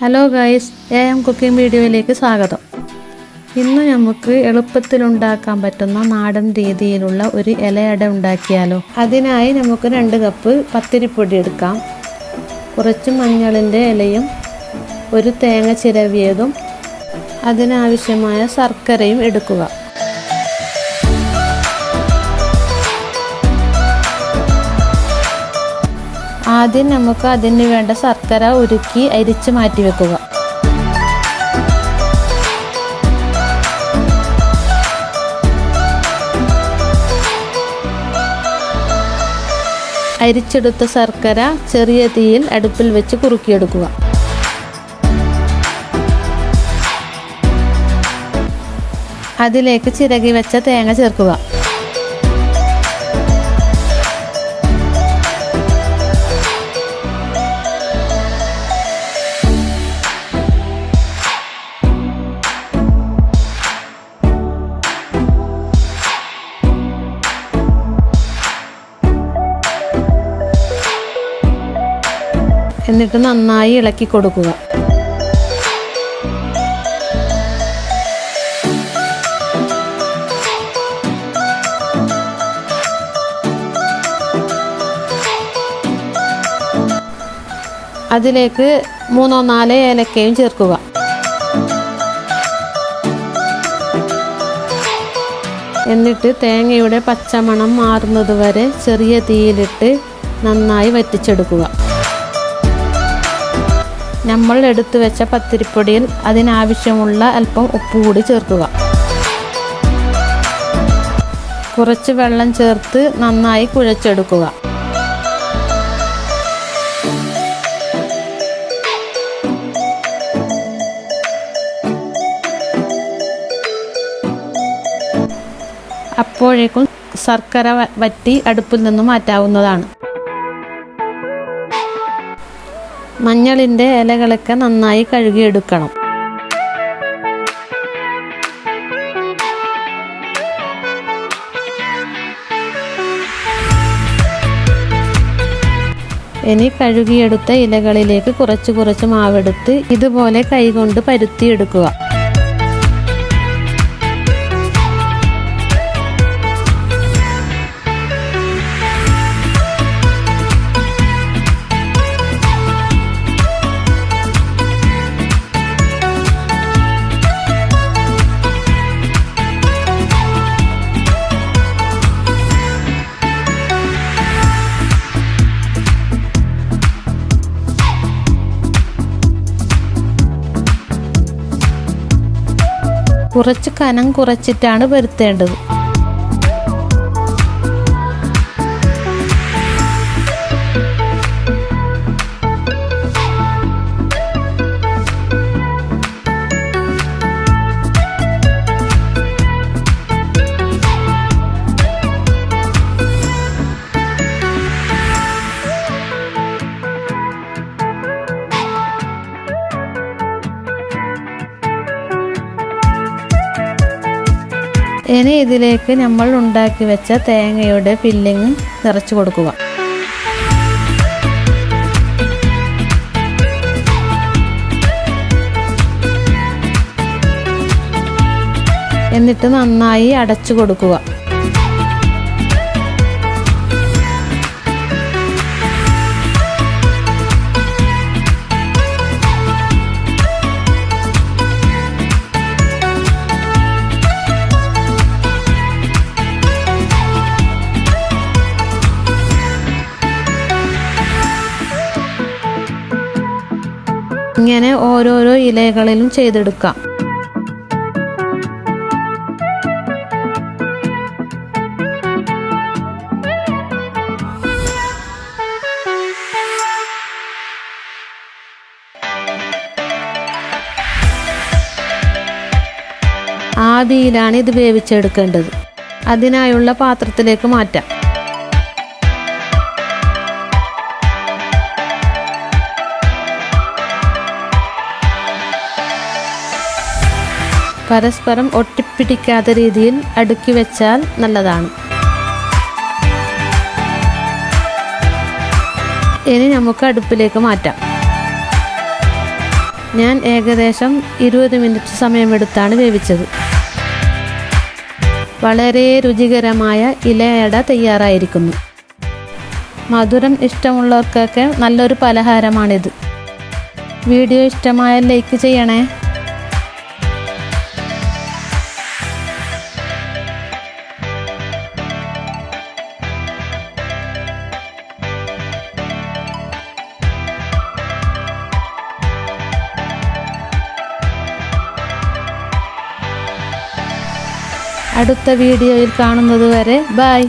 Hello guys A M cooking വീഡിയോയിലേക്ക് സ്വാഗതം. ഇന്ന് നമുക്ക് എളുപ്പത്തിൽ ഉണ്ടാക്കാൻ പറ്റുന്ന നാടൻ രീതിയിലുള്ള ഒരു ഇലയട ഉണ്ടാക്കിയാലോ. അതിനായി നമുക്ക് രണ്ട് കപ്പ് പത്തിരിപ്പൊടി എടുക്കാം. കുറച്ച് മഞ്ഞളിന്റെ ഇലയും ഒരു തേങ്ങ ചിരവിയതും അതിനാവശ്യമായ ശർക്കരയും എടുക്കുക. ആദ്യം നമുക്ക് അതിന് വേണ്ട ശർക്കര ഉരുക്കി അരിച്ച് മാറ്റി വെക്കുക. അരിച്ചെടുത്ത ശർക്കര ചെറിയ തീയിൽ അടുപ്പിൽ വെച്ച് കുറുക്കിയെടുക്കുക. അതിലേക്ക് ചിരകി വെച്ച തേങ്ങ ചേർക്കുക. എന്നിട്ട് നന്നായി ഇളക്കി കൊടുക്കുക. അതിലേക്ക് മൂന്നോ നാലോ ഏലക്കയും ചേർക്കുക. എന്നിട്ട് തേങ്ങയുടെ പച്ചമണം മാറുന്നത് വരെ ചെറിയ തീയിലിട്ട് നന്നായി വറ്റിച്ചെടുക്കുക. നമ്മൾ എടുത്തു വെച്ച പത്തിരിപ്പൊടിയിൽ അതിനാവശ്യമുള്ള അല്പം ഉപ്പ് കൂടി ചേർക്കുക. കുറച്ച് വെള്ളം ചേർത്ത് നന്നായി കുഴച്ചെടുക്കുക. അപ്പോഴേക്കും ശർക്കര വറ്റി അടുപ്പിൽ നിന്ന് മാറ്റാവുന്നതാണ്. മഞ്ഞളിന്റെ ഇലകളൊക്കെ നന്നായി കഴുകിയെടുക്കണം. ഇനി കഴുകിയെടുത്ത ഇലകളിലേക്ക് കുറച്ച് കുറച്ച് മാവെടുത്ത് ഇതുപോലെ കൈകൊണ്ട് പരുത്തിയെടുക്കുക. കുറച്ച് കനം കുറച്ചിട്ടാണ് പരുത്തേണ്ടത് ഇനി ഇതിലേക്ക് നമ്മൾ ഉണ്ടാക്കി വെച്ച തേങ്ങയുടെ ഫില്ലിങ് നിറച്ചു കൊടുക്കുക. എന്നിട്ട് നന്നായി അടച്ചു കൊടുക്കുക. ഇങ്ങനെ ഓരോരോ ഇലകളിലും ചെയ്തെടുക്കാം. ആദിയിലാണ് ഇത് വേവിച്ചെടുക്കേണ്ടത്. അതിനായുള്ള പാത്രത്തിലേക്ക് മാറ്റാം. പരസ്പരം ഒട്ടിപ്പിടിക്കാത്ത രീതിയിൽ അടുക്കി വെച്ചാൽ നല്ലതാണ്. ഇനി നമുക്ക് അടുപ്പിലേക്ക് മാറ്റാം. ഞാൻ ഏകദേശം ഇരുപത് മിനിറ്റ് സമയമെടുത്താണ് വേവിച്ചത്. വളരെ രുചികരമായ ഇലയട തയ്യാറായിരിക്കുന്നു. മധുരം ഇഷ്ടമുള്ളവർക്കൊക്കെ നല്ലൊരു പലഹാരമാണിത്. വീഡിയോ ഇഷ്ടമായാൽ ലൈക്ക് ചെയ്യണേ. അടുത്ത വീഡിയോയിൽ കാണുന്നത് വരെ ബായ്